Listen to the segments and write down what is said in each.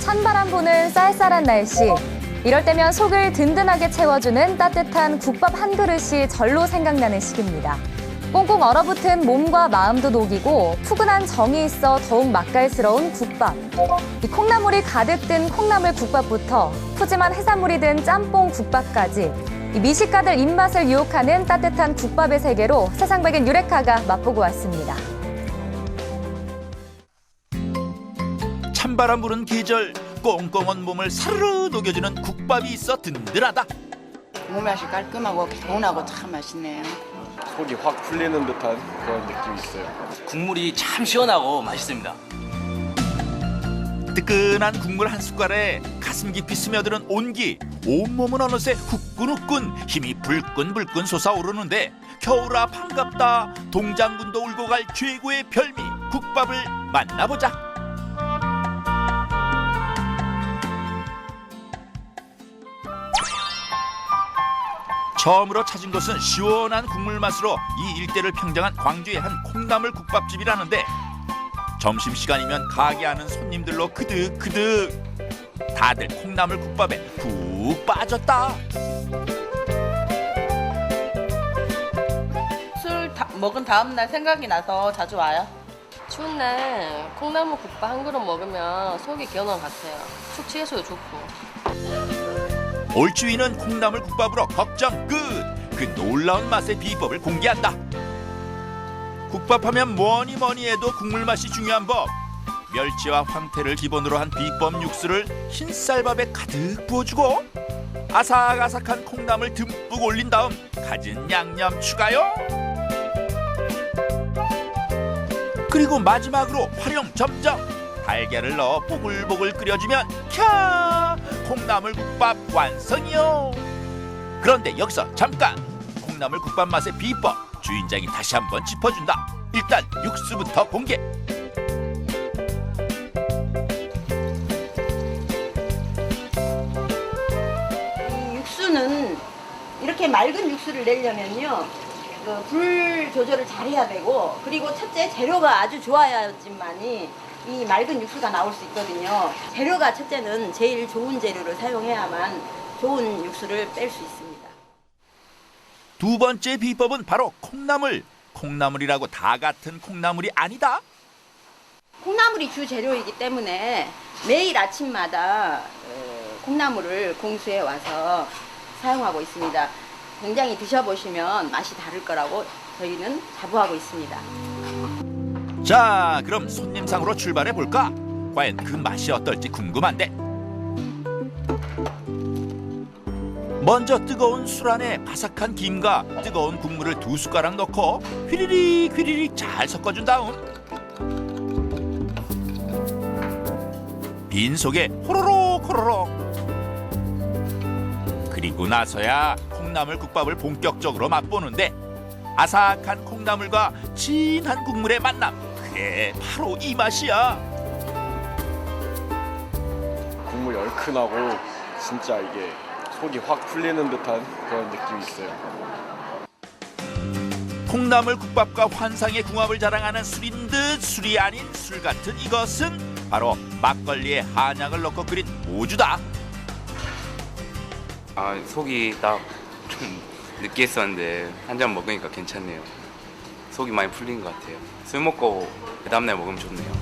찬바람 부는 쌀쌀한 날씨. 이럴 때면 속을 든든하게 채워주는 따뜻한 국밥 한 그릇이 절로 생각나는 시기입니다. 꽁꽁 얼어붙은 몸과 마음도 녹이고 푸근한 정이 있어 더욱 맛깔스러운 국밥. 이 콩나물이 가득 든 콩나물 국밥부터 푸짐한 해산물이 든 짬뽕 국밥까지 이 미식가들 입맛을 유혹하는 따뜻한 국밥의 세계로 세상 백인 유레카가 맛보고 왔습니다. 찬바람 부는 계절 꽁꽁한 몸을 사르르 녹여주는 국밥이 있어 든든하다. 몸맛이 깔끔하고 개운하고 참 맛있네요. 속이 확 풀리는 듯한 그런 느낌이 있어요. 국물이 참 시원하고 맛있습니다. 뜨끈한 국물 한 숟갈에 가슴 깊이 스며드는 온기. 온몸은 어느새 후끈후끈 힘이 불끈불끈 솟아오르는데 겨울아 반갑다. 동장군도 울고 갈 최고의 별미 국밥을 만나보자. 처음으로 찾은 곳은 시원한 국물 맛으로 이 일대를 평정한 광주의 한 콩나물 국밥집이라는데 점심 시간이면 가게 하는 손님들로 그득그득 다들 콩나물 국밥에 푹 빠졌다 술 다- 먹은 다음 날 생각이 나서 자주 와요. 추운 날 콩나물 국밥 한 그릇 먹으면 속이 개운한 것 같아요. 숙취 해소도 좋고. 올주위는 콩나물 국밥으로 걱정 끝 그 놀라운 맛의 비법을 공개한다 국밥하면 뭐니 뭐니 해도 국물 맛이 중요한 법. 멸치와 황태를 기본으로 한 비법 육수를 흰쌀밥에 가득 부어주고 아삭아삭한 콩나물 듬뿍 올린 다음 가진 양념 추가요. 그리고 마지막으로 활용 점정 달걀을 넣어 보글보글 끓여주면 캬! 콩나물 국밥 완성이요. 그런데 여기서 잠깐 콩나물 국밥 맛의 비법 주인장이 다시 한번 짚어준다 일단 육수부터 공개 이 육수는 이렇게 맑은 육수를 내려면요. 그 불 조절을 잘 해야 되고 그리고 첫째 재료가 아주 좋아야지만이 이 맑은 육수가 나올 수 있거든요. 재료가 첫째는 제일 좋은 재료를 사용해야만 좋은 육수를 뺄 수 있습니다. 두 번째 비법은 바로 콩나물 콩나물이라고 다 같은 콩나물이 아니다 콩나물이 주 재료이기 때문에 매일 아침마다 어, 콩나물을 공수해 와서 사용하고 있습니다. 굉장히 드셔보시면 맛이 다를 거라고 저희는 자부하고 있습니다. 자 그럼 손님상으로 출발해 볼까 과연 그 맛이 어떨지 궁금한데 먼저 뜨거운 술 안에 바삭한 김과 뜨거운 국물을 두 숟가락 넣고 휘리릭 휘리릭 잘 섞어준 다음 빈 속에 호로록 호로록 그리고 나서야 콩나물 국밥을 본격적으로 맛보는데 아삭한 콩나물과 진한 국물의 만남 그게 바로 이 맛이야. 국물이 얼큰하고 진짜 이게 속이 확 풀리는 듯한 그런 느낌이 있어요. 콩나물 국밥과 환상의 궁합을 자랑하는 술인 듯 술이 아닌 술 같은 이것은 바로 막걸리에 한약을 넣고 끓인 오주다 아 속이 딱 좀 느끼했었는데 한 잔 먹으니까 괜찮네요. 속이 많이 풀린 것 같아요. 술 먹고 그 다음날 먹으면 좋네요.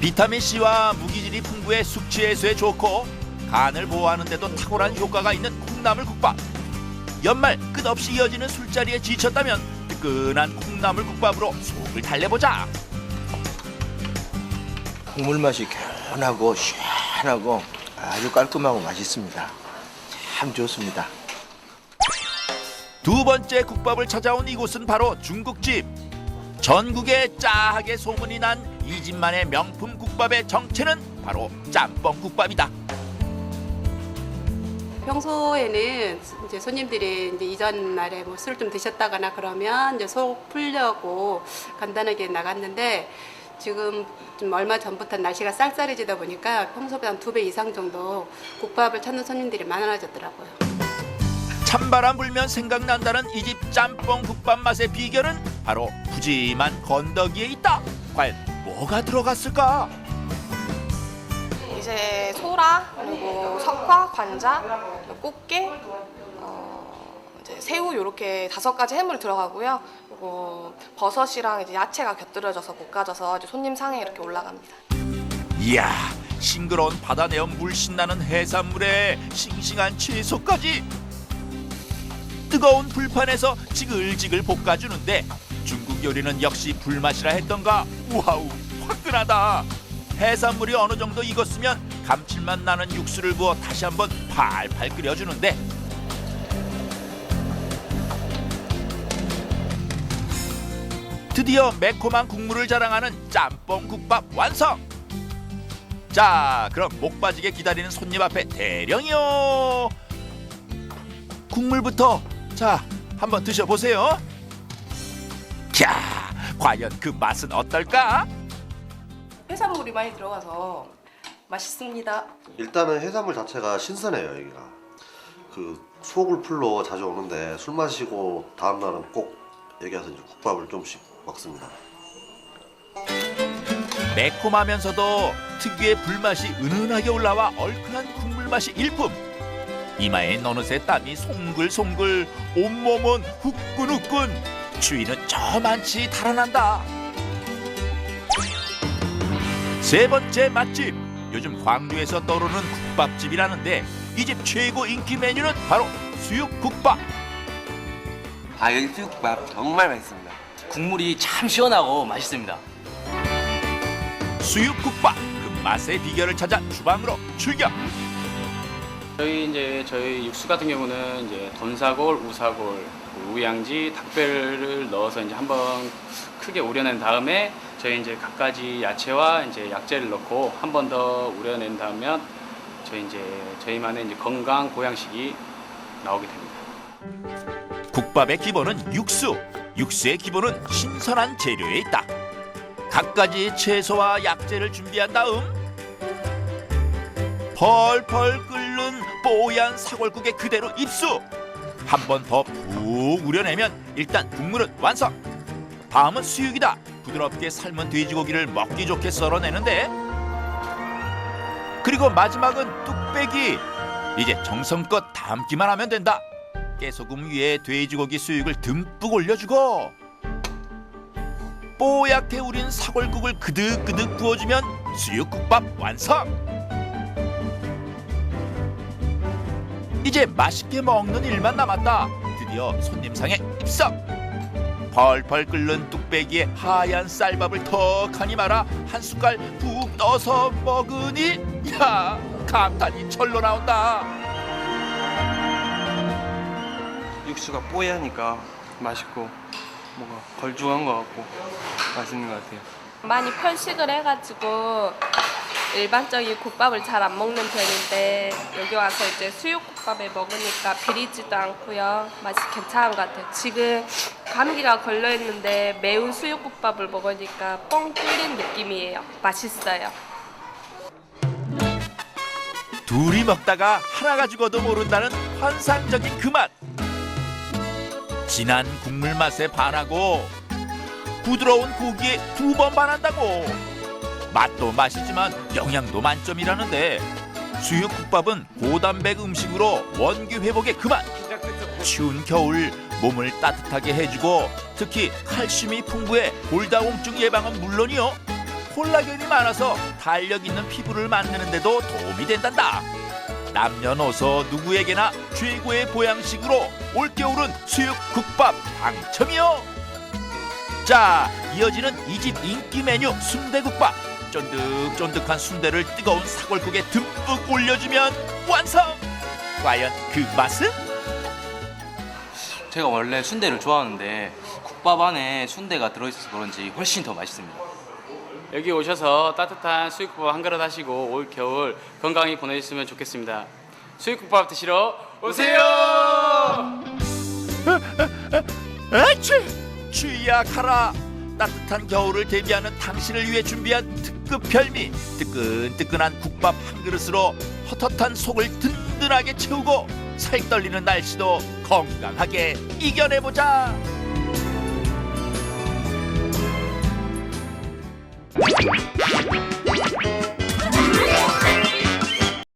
비타민 C와 무기질이 풍부해 숙취 해소에 좋고 간을 보호하는 데도 탁월한 효과가 있는 콩나물 국밥 연말 끝없이 이어지는 술자리에 지쳤다면 뜨끈한 콩나물 국밥으로 속을 달래보자 국물 맛이 개운하고 시원하고 아주 깔끔하고 맛있습니다. 참 좋습니다. 두 번째 국밥을 찾아온 이곳은 바로 중국집. 전국에 짜하게 소문이 난 이 집만의 명품 국밥의 정체는 바로 짬뽕 국밥이다. 평소에는 이제 손님들이 이제 이전 날에 뭐 술 좀 드셨다거나 그러면 이제 속 풀려고 간단하게 나갔는데 지금 좀 얼마 전부터 날씨가 쌀쌀해지다 보니까 평소보다 두 배 이상 정도 국밥을 찾는 손님들이 많아졌더라고요. 찬바람 불면 생각난다는 이 집 짬뽕 국밥 맛의 비결은 바로 푸짐한 건더기에 있다. 과연 뭐가 들어갔을까? 이제 소라 그리고 석화, 관자, 꽃게, 어, 이제 새우 이렇게 다섯 가지 해물이 들어가고요. 그리고 버섯이랑 이제 야채가 곁들여져서 볶아져서 이제 손님 상에 이렇게 올라갑니다. 이야 싱그러운 바다 내어 물씬 나는 해산물에 싱싱한 채소까지 뜨거운 불판에서 지글지글 볶아주는데 중국 요리는 역시 불맛이라 했던가 와우 화끈하다 해산물이 어느 정도 익었으면 감칠맛 나는 육수를 부어 다시 한번 팔팔 끓여주는데 드디어 매콤한 국물을 자랑하는 짬뽕 국밥 완성 자, 그럼 목 빠지게 기다리는 손님 앞에 대령이요. 국물부터 자 한번 드셔보세요. 캬, 과연 그 맛은 어떨까? 해산물이 많이 들어가서 맛있습니다. 일단은 해산물 자체가 신선해요 여기가 그 속을 풀로 자주 오는데 술 마시고 다음 날은 꼭 여기 와서 이제 국밥을 좀씩 먹습니다 매콤하면서도 특유의 불맛이 은은하게 올라와 얼큰한 국물 맛이 일품. 이마엔 어느새 땀이 송글송글, 온몸은 후끈후끈, 추위는 저만치 달아난다. 세 번째 맛집, 요즘 광주에서 떠오르는 국밥집이라는데 이 집 최고 인기 메뉴는 바로 수육국밥. 아 여기 수육밥 정말 맛있습니다. 국물이 참 시원하고 맛있습니다. 수육국밥, 그 맛의 비결을 찾아 주방으로 출격. 저희 이제 저희 육수 같은 경우는 이제 돈사골, 우사골, 우양지, 닭배를 넣어서 이제 한번 크게 우려낸 다음에 저희 이제 갖가지 야채와 이제 약재를 넣고 한 번 더 우려낸 다음에 저희 이제 저희만의 이제 건강 보양식이 나오게 됩니다. 국밥의 기본은 육수, 육수의 기본은 신선한 재료에 있다. 갖가지 채소와 약재를 준비한 다음 펄펄 끓는 뽀얀 사골국에 그대로 입수. 한 번 더 푹 우려내면 일단 국물은 완성. 다음은 수육이다. 부드럽게 삶은 돼지고기를 먹기 좋게 썰어내는데 그리고 마지막은 뚝배기. 이제 정성껏 담기만 하면 된다. 깨소금 위에 돼지고기 수육을 듬뿍 올려주고 뽀얗게 우린 사골국을 그득그득 부어주면 수육국밥 완성. 이제 맛있게 먹는 일만 남았다. 드디어 손님상에 입석. 펄펄 끓는 뚝배기에 하얀 쌀밥을 턱하니 말아 한 숟갈 푹 떠서 먹으니 야 감탄이 절로 나온다. 육수가 뽀얘하니까 맛있고 뭔가 걸쭉한 것 같고 맛있는 것 같아요. 많이 편식을 해가지고 일반적인 국밥을 잘 안 먹는 편인데 여기 와서 이제 수육국밥을 먹으니까 비리지도 않고요 맛이 괜찮은 것 같아요 지금 감기가 걸려 있는데 매운 수육국밥을 먹으니까 뻥 뚫린 느낌이에요 맛있어요 둘이 먹다가 하나가 죽어도 모른다는 환상적인 그 맛. 진한 국물 맛에 반하고 부드러운 고기에 두 번 반한다고. 맛도 맛이지만 영양도 만점이라는데 수육국밥은 고단백 음식으로 원기 회복에 그만. 추운 겨울 몸을 따뜻하게 해주고 특히 칼슘이 풍부해 골다공증 예방은 물론이요. 콜라겐이 많아서 탄력 있는 피부를 만드는데도 도움이 된단다. 남녀노소 누구에게나 최고의 보양식으로 올겨울은 수육국밥 당첨이요. 자, 이어지는 이 집 인기 메뉴 순대국밥. 쫀득쫀득한 순대를 뜨거운 사골국에 듬뿍 올려주면 완성. 과연 그 맛은? 제가 원래 순대를 좋아하는데 국밥 안에 순대가 들어있어서 그런지 훨씬 더 맛있습니다. 여기 오셔서 따뜻한 수육국밥 한 그릇 하시고 올 겨울 건강히 보내셨으면 좋겠습니다. 수육국밥 드시러 오세요. 아치! 가라! 따뜻한 겨울을 대비하는 당신을 위해 준비한 특급 별미 뜨끈뜨끈한 국밥 한 그릇으로 헛헛한 속을 든든하게 채우고 살 떨리는 날씨도 건강하게 이겨내보자.